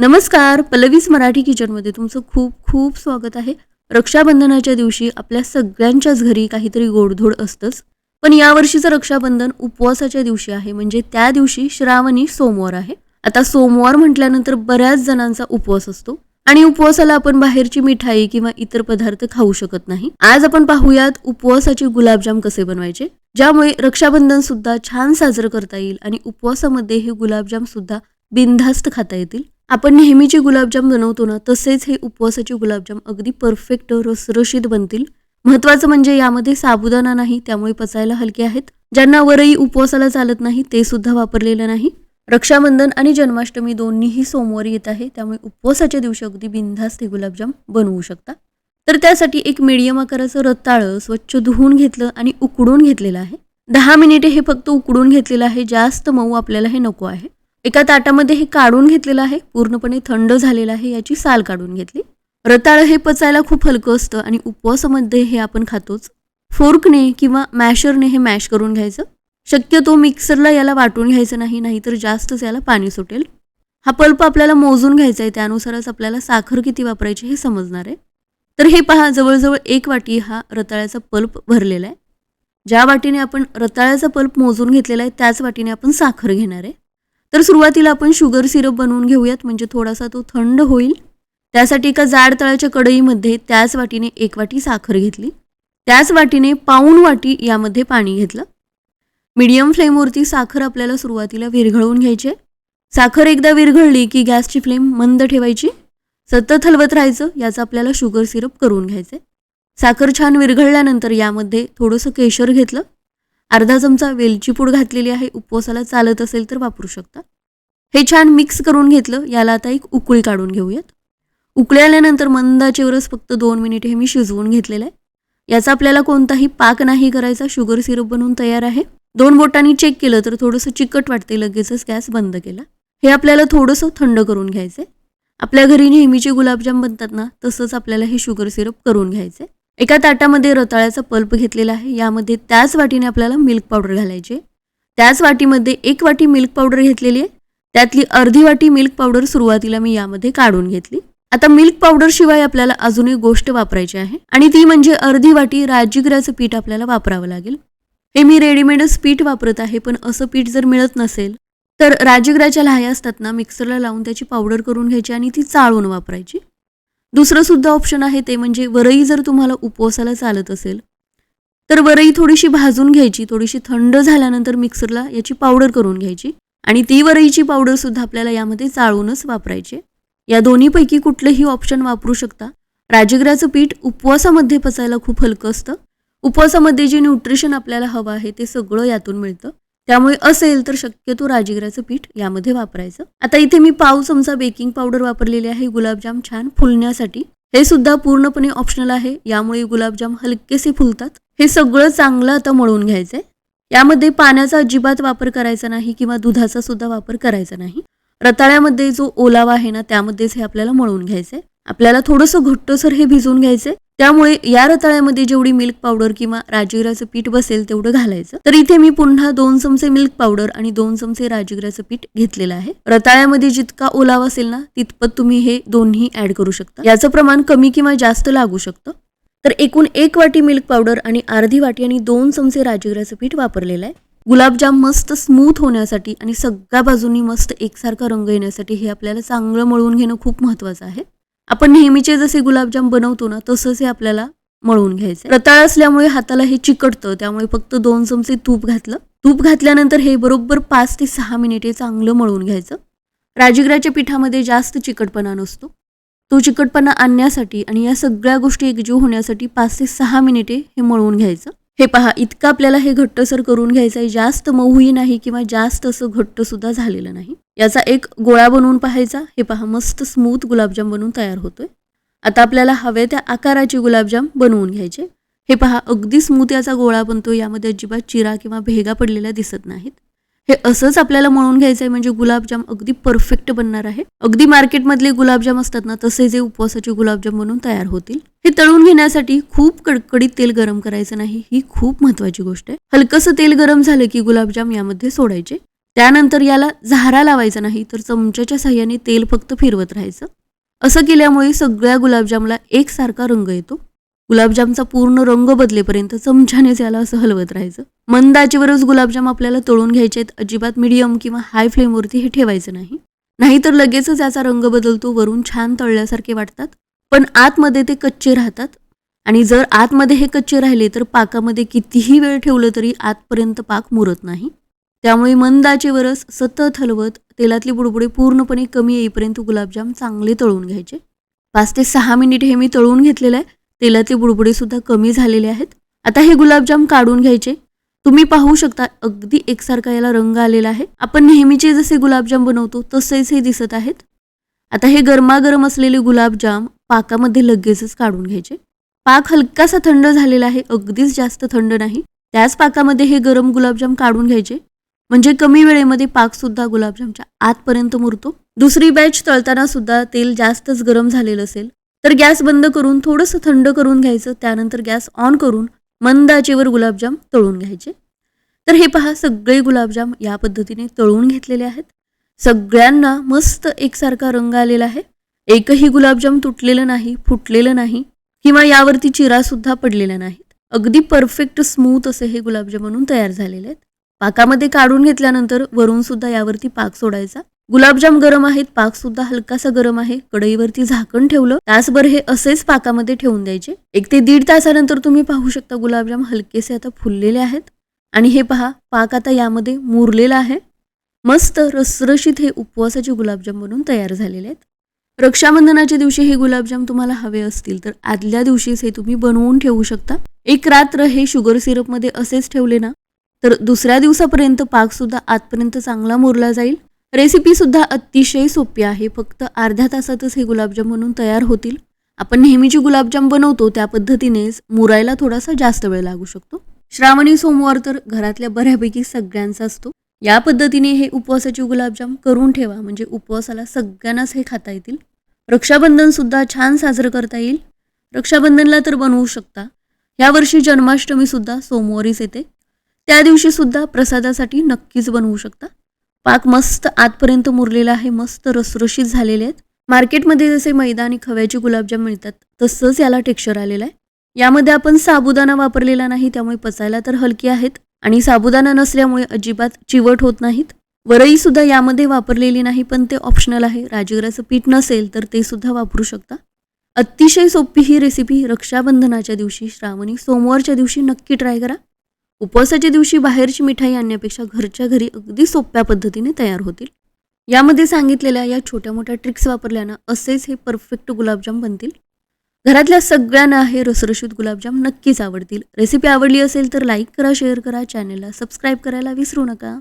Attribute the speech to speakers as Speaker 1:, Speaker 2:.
Speaker 1: नमस्कार पल्लवीस मराठी किचनमध्ये तुमचं खूप खूप स्वागत आहे. रक्षाबंधनाच्या दिवशी आपल्या सगळ्यांच्याच घरी काहीतरी गोडधोड असतंच. पण यावर्षीचं रक्षाबंधन उपवासाच्या दिवशी आहे म्हणजे त्या दिवशी श्रावणी सोमवार आहे. आता सोमवार म्हटल्यानंतर बऱ्याच जणांचा उपवास असतो. आणि उपवासाला आपण बाहेरची मिठाई किंवा इतर पदार्थ खाऊ शकत नाही. आज आपण पाहूयात उपवासाचे गुलाबजाम कसे बनवायचे ज्यामुळे रक्षाबंधन सुद्धा छान साजरं करता येईल आणि उपवासामध्ये हे गुलाबजाम सुद्धा बिनधास्त खाता येतील. आपण नेहमीचे गुलाबजाम बनवतो ना तसेच हे उपवासाचे गुलाबजाम अगदी परफेक्ट रसरशीत बनतील. महत्वाचं म्हणजे यामध्ये साबुदाणा नाही त्यामुळे पचायला हलके आहेत. ज्यांना वरही उपवासाला चालत नाही ते सुद्धा वापरलेलं नाही. रक्षाबंधन आणि जन्माष्टमी दोन्हीही सोमवारी येत आहे त्यामुळे उपवासाच्या दिवशी अगदी बिनधास्त हे गुलाबजाम बनवू शकता. तर त्यासाठी एक मीडियम आकाराचं रताळं स्वच्छ धुवून घेतलं आणि उकडून घेतलेलं आहे. दहा मिनिटे हे फक्त उकडून घेतलेलं आहे जास्त मऊ आपल्याला हे नको आहे. एका ताटामध्ये हे काढून घेतलेलं आहे. पूर्णपणे थंड झालेलं आहे याची साल काढून घेतली. रताळं हे पचायला खूप हलकं असतं आणि उपवासामध्ये हे आपण खातोच. फोर्कने किंवा मॅशरने हे मॅश करून घ्यायचं. शक्यतो मिक्सरला याला वाटून घ्यायचं नाही नाहीतर जास्तच याला पाणी सुटेल. हा पल्प आपल्याला मोजून घ्यायचा आहे. त्यानुसारच आपल्याला साखर किती वापरायची हे समजणार आहे. तर हे पहा जवळजवळ एक वाटी हा रताळ्याचा पल्प भरलेला आहे. ज्या वाटीने आपण रताळ्याचा पल्प मोजून घेतलेला आहे त्याच वाटीने आपण साखर घेणार आहे. तर सुरुवातीला आपण शुगर सिरप बनवून घेऊयात म्हणजे थोडासा तो थंड होईल. त्यासाठी एका जाड तळाच्या कढईमध्ये त्याच वाटीने एक वाटी साखर घेतली. त्याच वाटीने पाऊण वाटी यामध्ये पाणी घेतलं. मीडियम फ्लेमवरती साखर आपल्याला सुरुवातीला विरघळवून घ्यायची साखर एकदा विरघळली की गॅसची फ्लेम मंद ठेवायची. सतत हलवत राहायचं याचं आपल्याला शुगर सिरप करून घ्यायचं साखर छान विरघळल्यानंतर यामध्ये थोडंसं केशर घेतलं. अर्धा चमचा वेलची पूड घातलेली आहे उपवासाला चालत असेल तर वापरू शकता. हे छान मिक्स करून घेतलं याला आता एक उकळी काढून घेऊयात. उकळी आल्यानंतर मंदाचेवरच फक्त दोन मिनिट हे मी शिजवून घेतलेलं आहे. याचा आपल्याला कोणताही पाक नाही करायचा शुगर सिरप बनवून तयार आहे. दोन बोटांनी चेक केलं तर थोडंसं चिकट वाटते लगेचच गॅस बंद केला. हे आपल्याला थोडंसं थंड करून घ्यायचं आपल्या घरी नेहमीचे गुलाबजाम बनतात ना तसंच आपल्याला हे शुगर सिरप करून घ्यायचे एका ताटामध्ये रताळ्याचा पल्प घेतलेला आहे. यामध्ये त्याच वाटीने आपल्याला मिल्क पावडर घालायची. त्याच वाटीमध्ये एक वाटी मिल्क पावडर घेतलेली आहे. त्यातली अर्धी वाटी मिल्क पावडर सुरुवातीला मी यामध्ये काढून घेतली. आता मिल्क पावडरशिवाय आपल्याला अजून एक गोष्ट वापरायची आहे. आणि ती म्हणजे अर्धी वाटी राजगिराचं पीठ आपल्याला वापरावं लागेल. हे मी रेडीमेडच पीठ वापरत आहे पण असं पीठ जर मिळत नसेल तर राजगिराच्या लहाया असतात ना मिक्सरला लावून त्याची पावडर करून घ्यायची आणि ती चाळून वापरायची. दुसरं सुद्धा ऑप्शन आहे ते म्हणजे वरई जर तुम्हाला उपवासाला चालत असेल तर वरई थोडीशी भाजून घ्यायची थोडीशी थंड झाल्यानंतर मिक्सरला याची पावडर करून घ्यायची आणि ती वरईची पावडर सुद्धा आपल्याला यामध्ये चाळूनच वापरायची. या दोन्हीपैकी कुठलंही ऑप्शन वापरू शकता. राजगिराचं पीठ उपवासामध्ये पचायला खूप हलकं असतं. उपवासामध्ये जे न्यूट्रिशन आपल्याला हवं आहे ते सगळं यातून मिळतं. त्यामुळे असेल तर शक्यतो राजगिराचं पीठ यामध्ये वापरायचं. आता इथे मी पाव चमचा बेकिंग पावडर वापरलेली आहे गुलाबजाम छान फुलण्यासाठी. हे सुद्धा पूर्णपणे ऑप्शनल आहे यामुळे गुलाबजाम हलकेसे फुलतात. हे सगळं चांगलं आता मळून घ्यायचंय. यामध्ये पाण्याचा अजिबात वापर करायचा नाही किंवा दुधाचा सुद्धा वापर करायचा नाही. रताळ्यामध्ये जो ओलावा आहे ना त्यामध्येच हे आपल्याला मळून घ्यायचंय. आपल्याला थोडंसं घट्टसर हे भिजवून घ्यायचंय. त्यामुळे या रताळ्यामध्ये जेवढी मिल्क पावडर किंवा राजगिराचं पीठ बसेल तेवढं घालायचं. तर इथे मी पुन्हा दोन चमचे मिल्क पावडर आणि दोन चमचे राजगिराचं पीठ घेतलेलं आहे. रताळ्यामध्ये जितका ओलावा असेल ना तितपत तुम्ही हे दोन्ही ऍड करू शकता. याचं प्रमाण कमी किंवा जास्त लागू शकतं. तर एकूण एक वाटी मिल्क पावडर आणि अर्धी वाटी आणि दोन चमचे राजगिराचं पीठ वापरलेलं आहे. गुलाबजाम मस्त स्मूथ होण्यासाठी आणि सगळ्या बाजूंनी मस्त एकसारखा रंग येण्यासाठी हे आपल्याला चांगलं मळून घेणं खूप महत्त्वाचं आहे. आपण नेहमीचे जसे गुलाबजाम बनवतो ना तसंच हे आपल्याला मळून घ्यायचं रताळ असल्यामुळे हाताला हे चिकटतं त्यामुळे फक्त दोन चमचे तूप घातलं. तूप घातल्यानंतर हे बरोबर पाच ते सहा मिनिटे चांगलं मळून घ्यायचं. राजगिराच्या पिठामध्ये जास्त चिकटपणा नसतो. तो चिकटपणा आणण्यासाठी आणि या सगळ्या गोष्टी एकजीव होण्यासाठी पाच ते सहा मिनिटे हे मळून घ्यायचं. हे पहा इतकं आपल्याला हे घट्टसर करून घ्यायचं आहे जास्त मऊही नाही किंवा जास्त असं घट्ट सुद्धा झालेलं नाही. याचा एक गोळा बनवून पाहायचा. हे पहा मस्त स्मूथ गुलाबजाम बनवून तयार होतोय. आता आपल्याला हवे त्या आकाराचे गुलाबजाम बनवून घ्यायचे. हे पहा अगदी स्मूथ याचा गोळा बनतो यामध्ये अजिबात चिरा किंवा भेगा पडलेल्या दिसत नाहीत. हे असंच आपल्याला मळून घ्यायचं आहे म्हणजे गुलाबजाम अगदी परफेक्ट बनणार आहे. अगदी मार्केटमधले गुलाबजाम असतात ना तसे जे उपवासाचे गुलाबजाम बनून तयार होतील. हे तळून घेण्यासाठी खूप कडकडीत तेल गरम करायचं नाही ही खूप महत्वाची गोष्ट आहे. हलकसं तेल गरम झालं की गुलाबजाम यामध्ये सोडायचे. त्यानंतर याला झारा लावायचा नाही तर चमच्याच्या साह्याने तेल फक्त फिरवत राहायचं. असं केल्यामुळे सगळ्या गुलाबजामला एकसारखा रंग येतो. गुलाबजामचा पूर्ण रंग बदलेपर्यंत चमच्यानेच याला असं हलवत राहायचं. मंद आचेवरच गुलाबजाम आपल्याला तळून घ्यायचे आहेत अजिबात मिडियम किंवा हाय फ्लेमवरती हे ठेवायचं नाही. नाहीतर लगेचच याचा रंग बदलतो वरून छान तळल्यासारखे वाटतात पण आतमध्ये ते कच्चे राहतात. आणि जर आतमध्ये हे कच्चे राहिले तर पाकामध्ये कितीही वेळ ठेवलं तरी आतपर्यंत पाक मुरत नाही. त्यामुळे मंदाचे वरस सतत हलवत तेलातली बुडबुडे पूर्णपणे कमी येईपर्यंत गुलाबजाम चांगले तळून घ्यायचे. पाच ते सहा मिनिट हे मी तळून घेतलेलं आहे. तेलातले बुडबुडे सुद्धा कमी झालेले आहेत. आता हे गुलाबजाम काढून घ्यायचे. तुम्ही पाहू शकता अगदी एकसारखा याला रंग आलेला आहे. आपण नेहमीचे जसे गुलाबजाम बनवतो तसेच हे दिसत आहेत. आता हे गरमागरम असलेले गुलाबजाम पाकामध्ये लगेचच काढून घ्यायचे. पाक हलकासा थंड झालेला आहे अगदीच जास्त थंड नाही. त्याच पाकामध्ये हे गरम गुलाबजाम काढून घ्यायचे. म्हणजे कमी वेळेमध्ये पाक सुद्धा गुलाबजामच्या आतपर्यंत मुरतो. दुसरी बॅच तळताना सुद्धा तेल जास्तच गरम झालेलं असेल तर गॅस बंद करून थोडंसं थंड करून घ्यायचं त्यानंतर गॅस ऑन करून मंद आचेवर गुलाबजाम तळून घ्यायचे. तर हे पहा सगळे गुलाबजाम या पद्धतीने तळून घेतलेले आहेत. सगळ्यांना मस्त एकसारखा रंग आलेला आहे. एकही गुलाबजाम तुटलेलं नाही फुटलेलं नाही किंवा यावरती चिरासुद्धा पडलेल्या नाहीत. अगदी परफेक्ट स्मूथ असे हे गुलाबजाम म्हणून तयार झालेले आहेत. पाकामध्ये काढून घेतल्यानंतर वरून सुद्धा यावरती पाक सोडायचा. गुलाबजाम गरम आहेत पाक सुद्धा हलकासा गरम आहे. कढईवरती झाकण ठेवलं. तासभर हे असेच पाकामध्ये ठेवून द्यायचे. एक ते दीड तासानंतर तुम्ही पाहू शकता गुलाबजाम हलकेसे आता फुललेले आहेत. आणि हे पहा पाक आता यामध्ये मुरलेला आहे. मस्त रसरशीत हे उपवासाचे गुलाबजाम बनून तयार झालेले आहेत. रक्षाबंधनाच्या दिवशी हे गुलाबजाम तुम्हाला हवे असतील तर आदल्या दिवशीच हे तुम्ही बनवून ठेवू शकता. एक रात्र हे शुगर सिरपमध्ये असेच ठेवले ना तर दुसऱ्या दिवसापर्यंत पाकसुद्धा आतपर्यंत चांगला मुरला जाईल. रेसिपी सुद्धा अतिशय सोपी आहे. फक्त अर्ध्या तासातच हे गुलाबजाम म्हणून तयार होतील. आपण नेहमी जे गुलाबजाम बनवतो त्या पद्धतीनेच मुरायला थोडासा जास्त वेळ लागू शकतो. श्रावणी सोमवार तर घरातल्या बऱ्यापैकी सगळ्यांचा असतो. या पद्धतीने हे उपवासाचे गुलाबजाम करून ठेवा. म्हणजे उपवासाला सगळ्यांनाच हे खाता येतील. रक्षाबंधन सुद्धा छान साजरं करता येईल. रक्षाबंधनला तर बनवू शकता. यावर्षी जन्माष्टमी सुद्धा सोमवारीच येते. त्या दिवशी सुद्धा प्रसादासाठी नक्कीच बनवू शकता. पाक मस्त आतपर्यंत मुरलेला आहे मस्त रसरशीत झालेले आहेत. मार्केटमध्ये जसे मैदा आणि खव्याचे गुलाबजाम मिळतात तसंच याला टेक्स्चर आलेलं आहे. यामध्ये आपण साबुदाणा वापरलेला नाही त्यामुळे पचायला तर हलकी आहेत. आणि साबुदाणा नसल्यामुळे अजिबात चिवट होत नाहीत. वरई सुद्धा यामध्ये वापरलेली नाही पण ते ऑप्शनल आहे. राजगिराचं पीठ नसेल तर ते सुद्धा वापरू शकता. अतिशय सोपी ही रेसिपी रक्षाबंधनाच्या दिवशी श्रावणी सोमवारच्या दिवशी नक्की ट्राय करा. उपवासाच्या दिवशी बाहेरची मिठाई आणण्यापेक्षा घरच्या घरी अगदी सोप्या पद्धतीने तयार होतील. यामध्ये सांगितलेल्या या छोट्या मोठ्या ट्रिक्स वापरल्यानं असेच हे परफेक्ट गुलाबजाम बनतील. घरातल्या सगळ्यांना हे रसरशीत गुलाबजाम नक्कीच आवडतील. रेसिपी आवडली असेल तर लाईक करा शेअर करा चॅनलला सबस्क्राईब करायला विसरू नका.